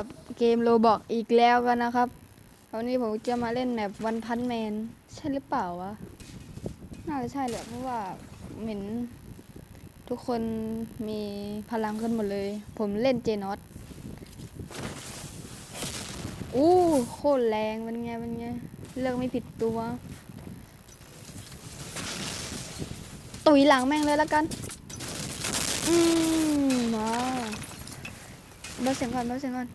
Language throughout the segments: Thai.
กับเกมโรบอกอีกแล้วกันนะครับ วันนี้ผมจะมาเล่นแมปวันพันแมนใช่หรือเปล่าวะ น่าจะใช่แหละเพราะว่าเหม็นทุกคนมีพลังขึ้นหมดเลย ผมเล่นเจนอตอู้โคตรแรงเป็นไงเป็นไง เลือกไม่ผิดตัว ตุยหลังแม่งเลยแล้วกัน อืมมาเบาเสียงก่อนเบาเสียงก่อน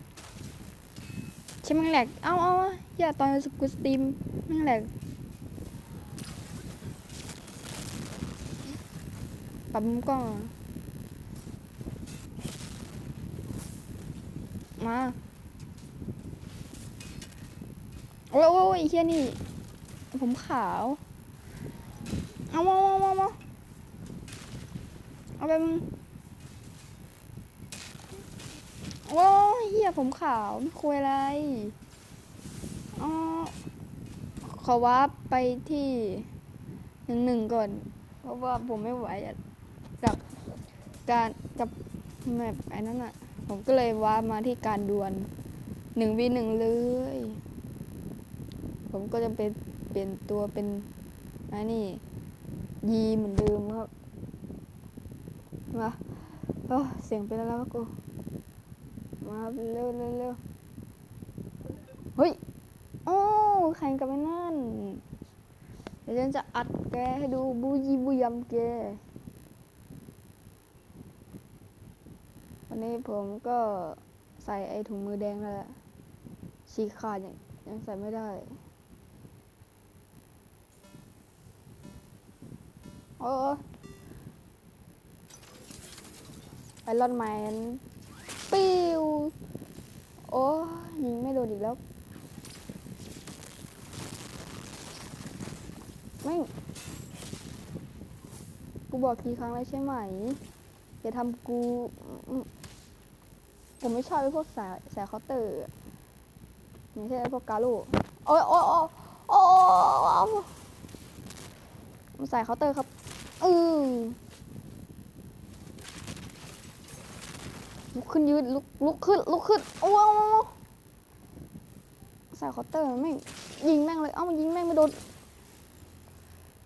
ช่แม่งแหลกเอาเอาเอาอย่าตอนสกูสตรีมแม่งแหลกปรับมุมกล้องมาโอ้ยโอ้ยไอ้เฮียนี่ ผมขาว เอาเอาเอาเอาเอาเอาไปมึง โอ้ยเหี้ยผมขาวไม่คุยอะไรอ๋อขอว่าไปที่หนึ่งหนึ่งก่อน เพราะว่าผมไม่ไหวกับการกับแมปไอ้นั่นอะผมก็เลยว่ามาที่การดวลหนึ่งวีหนึ่งเลย ผมก็จะเป็นเปลี่ยนตัวเป็นไอ้นี่ยีเหมือนเดิมครับมาโอ้เสียงเป็นอะไรวะกู มาครับเร็วเร็วเร็วเฮ้ยโอ้แข่งกับไอ้นั่นเดี๋ยวฉันจะอัดแกให้ดูบูยีบูยำแกวันนี้ผมก็ใส่ไอ้ถุงมือแดงแหละฉีกขาดยังยังใส่ไม่ได้โอ้ไอรอนแมน ปิ้วโอ้ยิงไม่โดนอีกแล้วไม่กูบอกกี่ครั้งแล้วใช่ไหมอย่าทำกูผมไม่ชอบไอ้พวกสายสายเคาน์เตอร์อย่างเช่นไอ้พวกกาโลูโอ้ยโอ้ยโอ้ยโอ้ยโอ้ยมันใส่เคาน์เตอร์ครับอือ ลุก ขึ้นยืนลุกลุกขึ้นลุกขึ้นโอ้โหใส่เคาน์เตอร์แม่งยิงแม่งเลย เอ้ามันยิงแม่งไม่โดน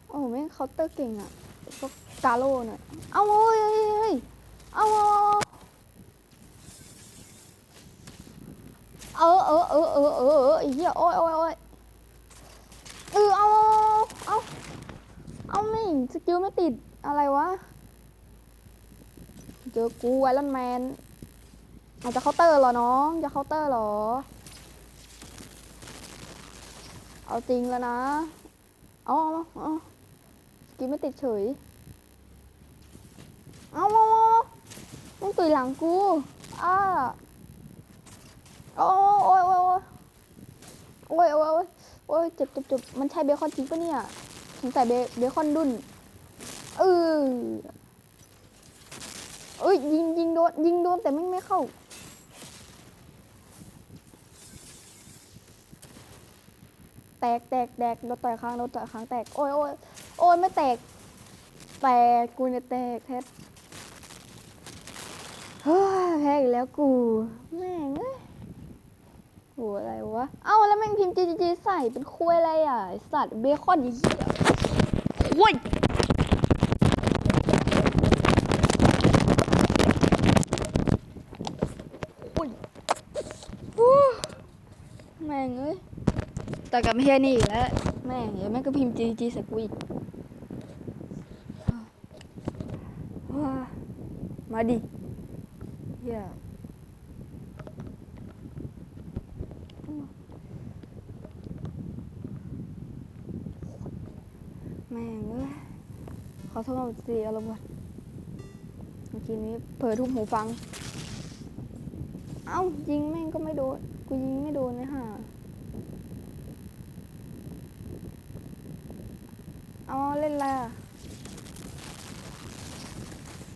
โอ้แม่งเคาน์เตอร์เก่งอะพวกาโลเนี่ยเอ้าโอ้ยเฮ้ยเฮ้ยเอ้าเออเออเออเออเออเออเฮียโอ้ยโอ้ยโอ้ยเออเอาเอาเอาไม่งสกิลไม่ติดอะไรวะ เจอกูไอรอนแมน อาจจะเคาน์เตอร์เหรอน้อง จะเคาน์เตอร์เหรอ เอาจริงแล้วนะ เอาเอาเอาสกินไม่ติดเฉยเอาเอาเอามึงตุยหลังกูอ้าโอ้โอ้ยโอ้ยโอ้ยโอ้ยโอ้ยโอ้ยเจ็บเจ็บเจ็บมันใช่เบคอนจริงปะเนี่ยสงสัยเบเบคอนดุนเออเอ้ยยิงยิงโดนยิงโดนแต่ไม่ไม่เข้า ตกแตกแตกรถต่อยค้างรถต่อยค้างแตกโอ้ยโอ้ยโอ้ยไม่แตกแตกกูเนี่ยแตกแทบเฮ้ยแพ้อีกแล้วกูแม่งเอ้ยโหอะไรวะเอ้าแล้วแม่งพิมพ์จีจีใส่เป็นคุยอะไรอะไอสัตว์เบคอนยี่เหี้ยโว้ย ฮู้แม่งเอ้ย แต่กับเฮียนี่อีกแล้วแม่เดี๋ยวแม่ก็พิมพ์จีจีใส่กูอีกว้ามาดิเฮียแม่งเอ้ยขอโทษสิอารมณ์เมื่อกี้นี้เผลอทุบหูฟัง เอ้ายิงแม่งก็ไม่โดน กูยิงไม่โดนเลยฮะ เอาเล่นอะไรอะ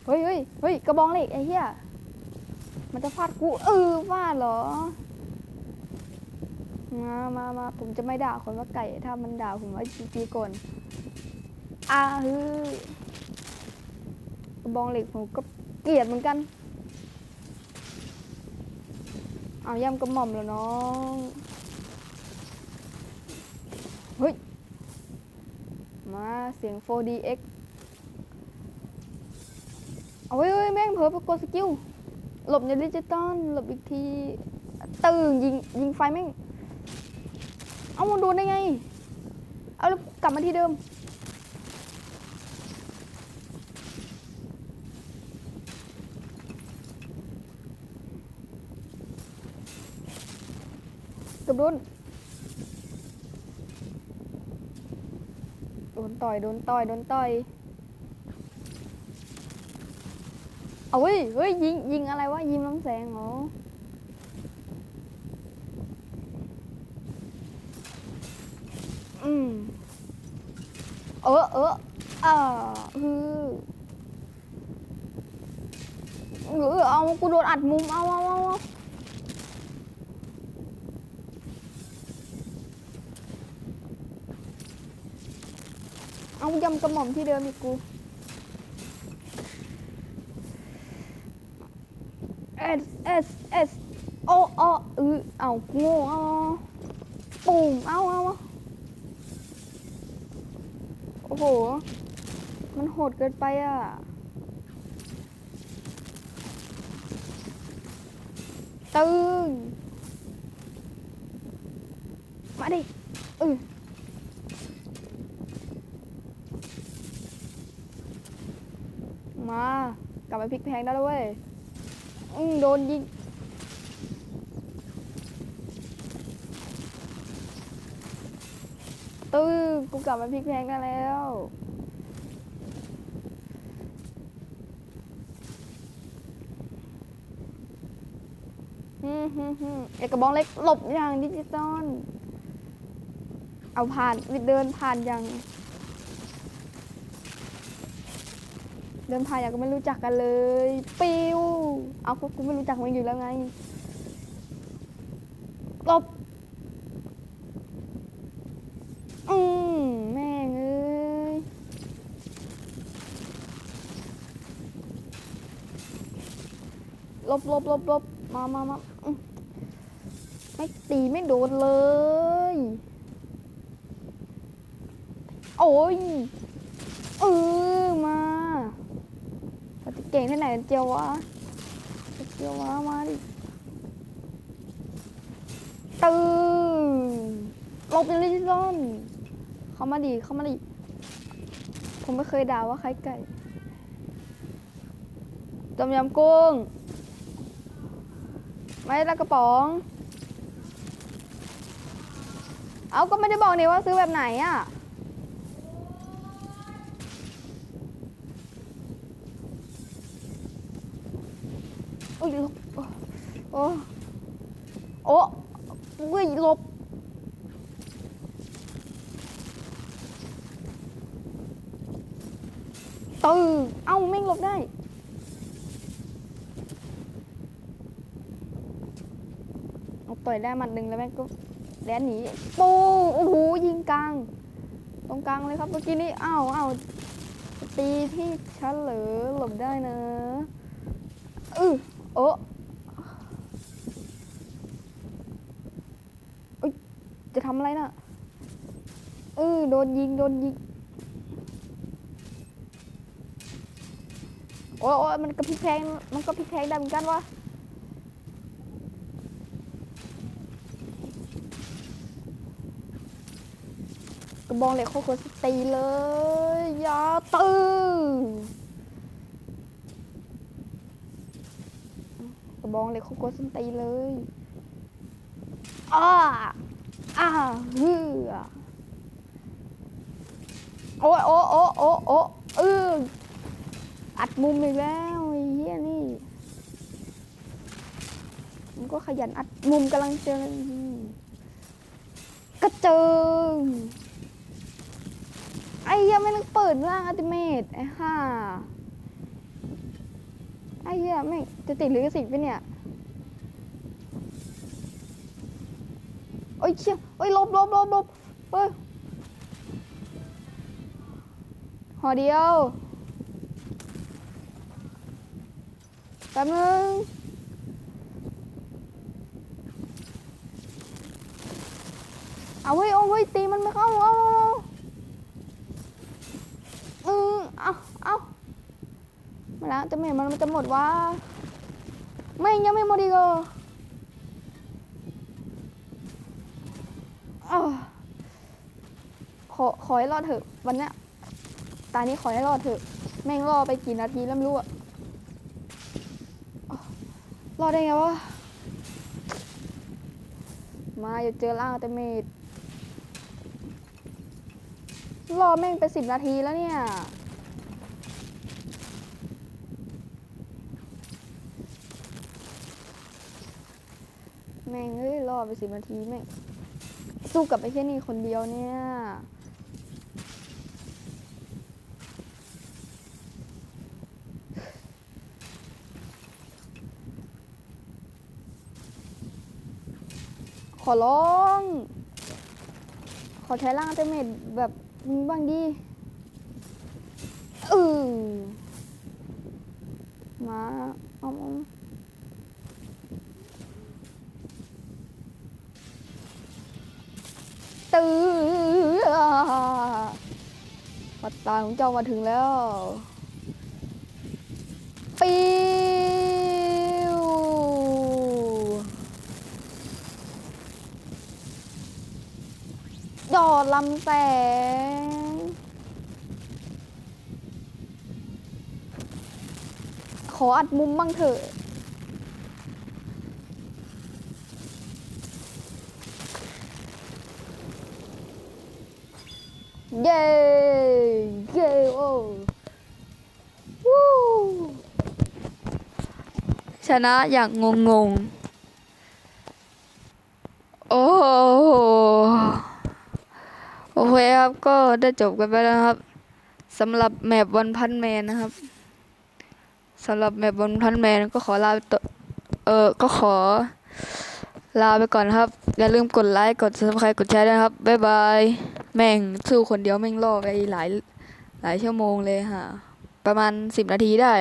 เฮ้ยเฮ้ยเฮ้ยกระบองเหล็กไอ้เหี้ยมันจะฟาดกูเออฟาดเหรอ มามามาผมจะไม่ด่าคนว่าไก่ ถ้ามันด่าผมว่าจีจีก่อนอ่าฮือกระบองเหล็กผมก็เกลียดเหมือนกัน เอาย่ำกระหม่อมแล้วน้อง เฮ้ย มาเสียง 4DX เอาเว้ยเว้ยแม่งเผลอไปกดสกิล หลบในดิจิตอลหลบอีกที ตื่นยิงยิงไฟแม่ง เอามันโดนได้ไง เอาแล้วกลับมาที่เดิม เกับโดน โด นต่อยโดนต่อยโดนต่อยเอาเว้ยเฮ้ยยิงยิงอะไรวะยิงลำแสงเหรออืมเออเอออ่าฮือเออเอากูโดนอัดมุมเอาเอาเอา เอาเอายำกระหม่อมที่เดิมอีกกู S S S โอโอเออเอาโง่เอาปุ่มเอาเอาเอาโอ้โห มันโหดเกินไปอะตึงมาดิเออ มา กลับไปพลิกแพงได้แล้วเว้ยอืมโดนยิงตื้อกูกลับมาพลิกแพงได้แล้วฮึฮึฮึเอกกระบองเล็กหลบอย่างดิจิตอล เอาผ่านเดินผ่านอย่าง เดินผ่านอย่างก็ไม่รู้จักกันเลย ปิวเอาพวกกูไม่รู้จักมันอยู่แล้วไงหลบอืมแม่งเอ้ยลบลบลบลบมามามาไม่ตีไม่โดนเลย โอ้ยเออ เก่งที่ไหนเจียววะเจียววะมาดิตึงลบอย่างนี้ซ่อนเข้ามาดิเข้ามาดิผมไม่เคยด่าว่าใครไก่ต้มยำกุ้ง ไม่ละกระป๋อง เอาก็ไม่ได้บอกนี่ว่าซื้อแบบไหนอะ โอ้ยลบโอ้โอ้เว้ยลบตื่นเอ้าแม่งลบได้เอาต่อยได้หมัดหนึ่งแล้วแม่งก็แดนหนีปูโอ้โหยิงกลาง ตรงกลางเลยครับเมื่อกี้นี้อ้าวอ้าวตีที่ฉันเหรือหลบได้นะอือ โอ้เอ้ยจะทำอะไรน่ะเออโดนยิง โดนยิง โอ้ยโอมันกระพิแพงมันก็พิแพงได้เหมือนกันวะกระบองเหล็กโคตรสตีเลยอย่าตื้อ ระบองเหล็กโคตรสตีเลยอ้าอ้าเฮือโอ้ยโอ้โอ้โอ้โอ้เอออัดมุมอีกแล้วไอ้เหี้ยนี่มันก็ขยันอัดมุมกำลังเจอกระเจิงไอ้เหี้ยไม่นึกเปิดร่างอัติเมตไอ้ห่าไไอ้เหี้ยแม่งจะติดลิขสิทไปะเนี่ยโอ้ยเชี่ยโอ้ยลบลบลบลบเฮ้ยหอเดียวแป๊บนึงเอาเฮ้ยโอ้เฮ้ยตีมันไม่เข้าเอา แล้วจะไม่มันมันจะหมดวะไม่ยังไม่หมดอีกเหรออ้าวขอขอให้รอดเถอะ วันเนี้ยตานี้ขอให้รอดเถอะ แม่งรอไปกี่นาทีแล้วไม่รู้อะรอดได้ไงวะ มาอย่าเจอร่างอัลเตเมดรอแม่งไปสิบนาทีแล้วเนี่ย แม่งเอ้ยรอไปสิบนาทีแม่งสู้กับไอ้แค่นี้คนเดียวเนี่ยขอร้อง ขอใช้ร่างเตเมดแบบบ้างดีเออมา ตื้อปัตตาของเจ้ามาถึงแล้ว ปิวยอดลำแสง ขออัดมุมบ้างเถอะ เย้ เย้โอ้วู้ชนะอย่างงงงๆโอ้โหโอเคครับก็ได้จบกันไปแล้วครับสำหรับแมปวันพันแมนนะครับสำหรับแมปวันพันแมนก็ขอลาต่อเออก็ขอลาไปก่อนครับ อย่าลืมกดไลค์ กด subscribe กดแชร์ด้วยครับ บ๊ายบาย แม่งสู้คนเดียวแม่งล่อไปหลายหลายชั่วโมงเลยฮะประมาณสิบนาทีได้